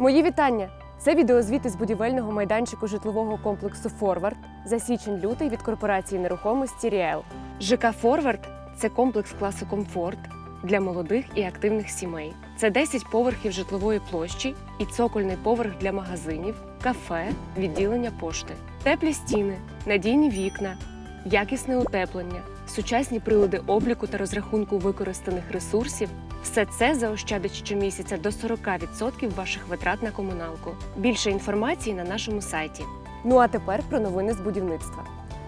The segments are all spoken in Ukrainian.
Мої вітання! Це відеозвіти з будівельного майданчику житлового комплексу Форвард за січень-лютий від корпорації нерухомості Ріел. ЖК Форвард це комплекс класу комфорт для молодих і активних сімей. Це 10 поверхів житлової площі і цокольний поверх для магазинів, кафе, відділення пошти, теплі стіни, надійні вікна, якісне утеплення, сучасні прилади обліку та розрахунку використаних ресурсів. Все це заощадить щомісяця до 40% ваших витрат на комуналку. Більше інформації на нашому сайті. Ну а тепер про новини з будівництва.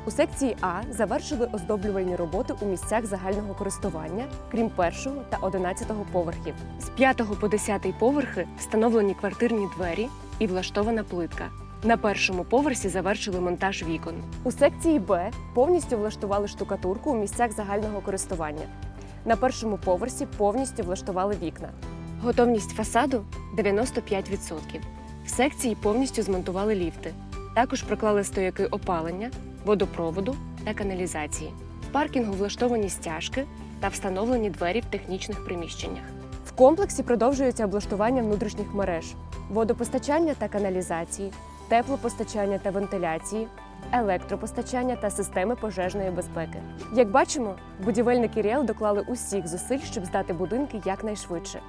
У секції А завершили оздоблювальні роботи у місцях загального користування, крім першого та одинадцятого поверхів. З п'ятого по десятий поверхи встановлені квартирні двері і влаштована плитка. На першому поверсі завершили монтаж вікон. У секції Б повністю влаштували штукатурку у місцях загального користування. На першому поверсі повністю влаштували вікна. Готовність фасаду 95%. В секції повністю змонтували ліфти. Також проклали стояки опалення, водопроводу та каналізації. В паркінгу влаштовані стяжки та встановлені двері в технічних приміщеннях. В комплексі продовжується облаштування внутрішніх мереж, водопостачання та каналізації, теплопостачання та вентиляції, електропостачання та системи пожежної безпеки. Як бачимо, будівельники Ріел доклали усіх зусиль, щоб здати будинки якнайшвидше.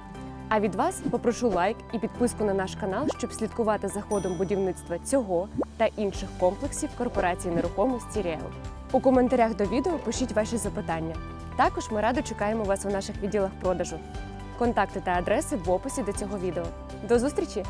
А від вас попрошу лайк і підписку на наш канал, щоб слідкувати за ходом будівництва цього та інших комплексів корпорації нерухомості Ріел. У коментарях до відео пишіть ваші запитання. Також ми радо чекаємо вас у наших відділах продажу. Контакти та адреси в описі до цього відео. До зустрічі!